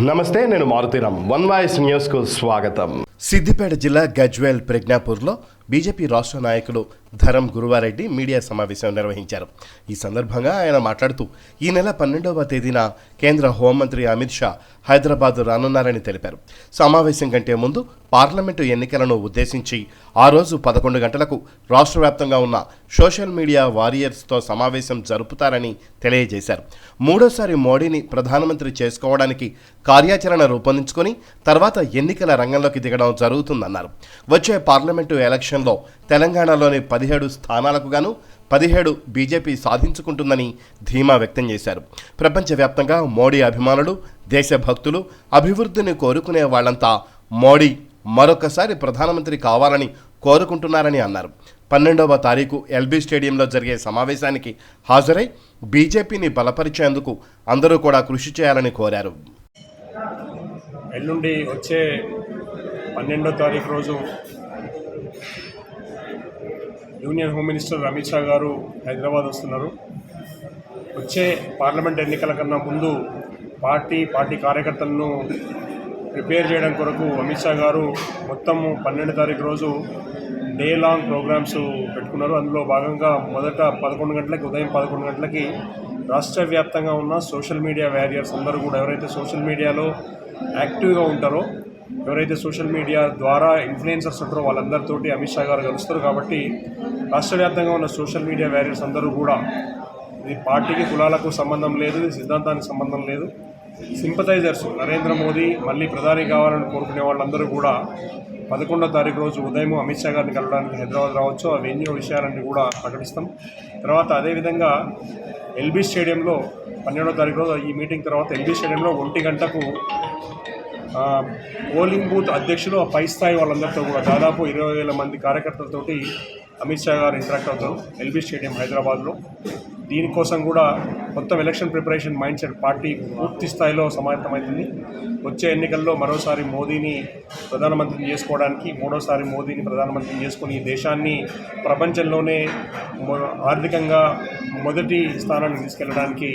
నమస్తే నేను Maruthi Ram. One voice న్యూస్కు స్వాగతం. సిద్దిపేట జిల్లా గజ్వేల్ ప్రజ్ఞాపూర్లో బీజేపీ రాష్ట్ర నాయకులు ధరం గురువారెడ్డి మీడియా సమావేశం నిర్వహించారు. ఈ సందర్భంగా ఆయన మాట్లాడుతూ ఈ నెల పన్నెండవ తేదీన కేంద్ర హోంమంత్రి అమిత్ షా హైదరాబాద్ రానున్నారని తెలిపారు. సమావేశం కంటే ముందు పార్లమెంటు ఎన్నికలను ఉద్దేశించి ఆ రోజు పదకొండు గంటలకు రాష్ట్ర వ్యాప్తంగా ఉన్న సోషల్ మీడియా వారియర్స్తో సమావేశం జరుపుతారని తెలియజేశారు. మూడోసారి మోడీని ప్రధానమంత్రి చేసుకోవడానికి కార్యాచరణ రూపొందించుకొని తర్వాత ఎన్నికల రంగంలోకి దిగడం జరుగుతుందన్నారు. వచ్చే పార్లమెంటు ఎలక్షన్ ఎలక్షన్లో తెలంగాణలోని పదిహేడు స్థానాలకు గాను పదిహేడు బీజేపీ సాధించుకుంటుందని ధీమా వ్యక్తం చేశారు. ప్రపంచవ్యాప్తంగా మోడీ అభిమానులు దేశభక్తులు అభివృద్ధిని కోరుకునే వాళ్ళంతా మోడీ మరొకసారి ప్రధానమంత్రి కావాలని కోరుకుంటున్నారని అన్నారు. పన్నెండవ తారీఖు ఎల్బీ స్టేడియంలో జరిగే సమావేశానికి హాజరై బీజేపీని బలపరిచేందుకు అందరూ కూడా కృషి చేయాలని కోరారు. ఎల్లుండి వచ్చే పన్నెండో తారీఖు రోజు union home minister Amit Shah గారు హైదరాబాద్ వస్తున్నారు. వచ్చే పార్లమెంట్ ఎన్నికల కన్నా ముందు పార్టీ పార్టీ కార్యకర్తలను ప్రిపేర్ చేయడం కొరకు అమిత్ షా గారు మొత్తము పన్నెండు తారీఖు రోజు డే లాంగ్ ప్రోగ్రామ్స్ పెట్టుకున్నారు. అందులో భాగంగా మొదట పదకొండు గంటలకి ఉదయం పదకొండు గంటలకి రాష్ట్ర వ్యాప్తంగా ఉన్న సోషల్ మీడియా వ్యారియర్స్ అందరూ కూడా ఎవరైతే సోషల్ మీడియాలో యాక్టివ్గా ఉంటారో ఎవరైతే సోషల్ మీడియా ద్వారా ఇన్ఫ్లుయెన్సర్స్ ఉంటారో వాళ్ళందరితోటి అమిత్ షా గారు కలుస్తారు కాబట్టి రాష్ట్ర వ్యాప్తంగా ఉన్న సోషల్ మీడియా వ్యారియర్స్ అందరూ కూడా ఇది పార్టీకి కులాలకు సంబంధం లేదు ఇది సిద్ధాంతానికి సంబంధం లేదు. సింపథైజర్స్ నరేంద్ర మోదీ మళ్ళీ ప్రధాని కావాలని కోరుకునే వాళ్ళందరూ కూడా పదకొండో తారీఖు రోజు ఉదయం అమిత్ షా గారిని కలవడానికి హైదరాబాద్ రావచ్చు. అవి ఎన్నో విషయాలన్నీ కూడా ప్రకటిస్తాం. తర్వాత అదేవిధంగా ఎల్బీ స్టేడియంలో పన్నెండో తారీఖు రోజు ఈ మీటింగ్ తర్వాత ఎల్బీ స్టేడియంలో ఒంటి గంటకు పోలింగ్ బూత్ అధ్యక్షులు ఆ పై స్థాయి వాళ్ళందరితో కూడా దాదాపు ఇరవై వేల మంది కార్యకర్తలతోటి అమిత్ షా గారు ఇంటరాక్ట్ అవుతారు ఎల్బీ స్టేడియం హైదరాబాద్లో. దీనికోసం కూడా మొత్తం election preparation mind set party పూర్తి స్థాయిలో సమాయత్తమవుతుంది వచ్చే ఎన్నికల్లో మరోసారి మోదీని ప్రధానమంత్రిని చేసుకోవడానికి మూడోసారి మోదీని ప్రధానమంత్రిని చేసుకుని దేశాన్ని ప్రపంచంలోనే ఆర్థికంగా మొదటి స్థానానికి తీసుకెళ్ళడానికి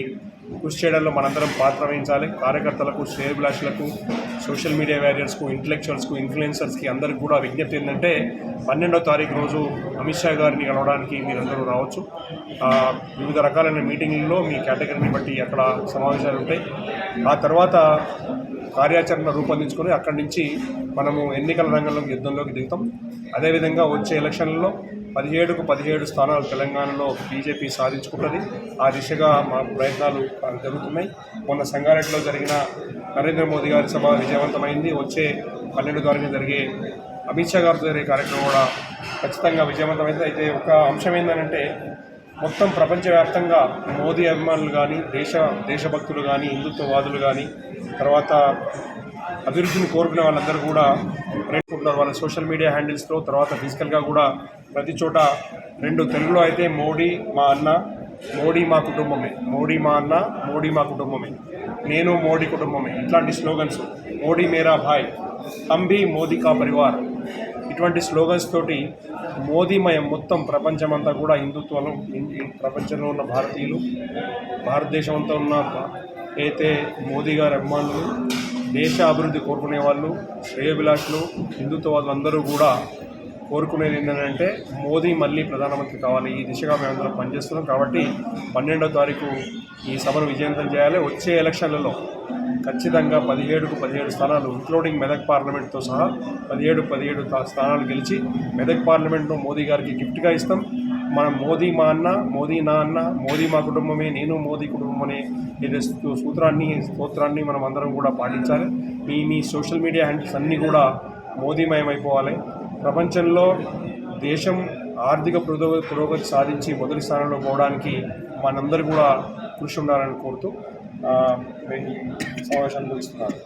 కృషి చేయడంలో మనందరం పాత్ర వహించాలి. కార్యకర్తలకు శ్రేయభిలాషులకు సోషల్ మీడియా వ్యారియర్స్కు ఇంటలెక్చువల్స్కు ఇన్ఫ్లుయెన్సర్స్కి అందరికి కూడా విజ్ఞప్తి ఏంటంటే పన్నెండో తారీఖు రోజు అమిత్ షా గారిని కలవడానికి మీరందరూ రావచ్చు. వివిధ రకాలైన మీటింగ్లలో మీ కేటగిరీని బట్టి అక్కడ సమావేశాలు ఉంటాయి. ఆ తర్వాత కార్యాచరణ రూపొందించుకొని అక్కడి నుంచి మనము ఎన్నికల రంగంలో యుద్ధంలోకి దిగుతాం. అదేవిధంగా వచ్చే ఎలక్షన్లలో పదిహేడుకు పదిహేడు స్థానాలు తెలంగాణలో బీజేపీ సాధించుకుంటుంది. ఆ దిశగా మా ప్రయత్నాలు జరుగుతున్నాయి. మొన్న సంగారెడ్డిలో జరిగిన నరేంద్ర మోదీ గారి సభ విజయవంతమైంది. వచ్చే పన్నెండు తారీఖున జరిగే అమిత్ షా గారితో జరిగే కార్యక్రమం కూడా ఖచ్చితంగా విజయవంతమైంది. అయితే ఒక అంశం ఏంటంటే మొత్తం ప్రపంచవ్యాప్తంగా మోదీ అభిమానులు కానీ దేశ దేశభక్తులు కానీ హిందుత్వవాదులు కానీ తర్వాత అభివృద్ధిని కోరుకునే వాళ్ళందరూ కూడా ప్రేరుకుంటున్నారు వాళ్ళ సోషల్ మీడియా హ్యాండిల్స్లో తర్వాత ఫిజికల్గా కూడా ప్రతి చోట రెండు తెలుగులో అయితే మోడీ మా అన్న మోడీ మా కుటుంబమే. మోడీ మా అన్న మోడీ మా కుటుంబమే. నేను మోడీ కుటుంబమే. ఇట్లాంటి స్లోగన్స్. మోడీ మేరా భాయ్. అంబి మోదీ కా పరివార్. ఇటువంటి స్లోగన్స్ తోటి మోదీమయం మొత్తం ప్రపంచమంతా కూడా హిందుత్వం ప్రపంచంలో ఉన్న భారతీయులు భారతదేశం అంతా ఉన్న అయితే మోదీ గారి అభిమానులు దేశ అభివృద్ధి కోరుకునే వాళ్ళు శ్రేయభిలాషులు హిందుత్వవాదులు అందరూ కూడా కోరుకునేది ఏంటంటే మోదీ మళ్ళీ ప్రధానమంత్రి కావాలి. ఈ దిశగా మేమందరం పనిచేస్తున్నాం కాబట్టి పన్నెండో తారీఖు ఈ సభను విజయవంతం చేయాలి. వచ్చే ఎలక్షన్లలో ఖచ్చితంగా పదిహేడుకు పదిహేడు స్థానాలు ఇంక్లూడింగ్ మెదక్ పార్లమెంట్తో సహా పదిహేడు పదిహేడు స్థానాలు గెలిచి మెదక్ పార్లమెంట్ను మోదీ గారికి గిఫ్ట్గా ఇస్తాం. మన మోదీ మా అన్న మోదీ నా అన్న మోదీ మా కుటుంబమే నేను మోదీ కుటుంబం అనే ఇది సూత్రాన్ని స్తోత్రాన్ని మనం అందరం కూడా పాటించాలి. మీ మీ సోషల్ మీడియా హ్యాండిల్స్ అన్నీ కూడా మోదీమయమైపోవాలి. ప్రపంచంలో దేశం ఆర్థిక పురోగతి పురోగతి సాధించి మొదటి స్థానంలో పోవడానికి మనందరూ కూడా కృషి ఉండాలని కోరుతూ సమావేశం సమావేశాన్ని ముగిస్తున్నాను.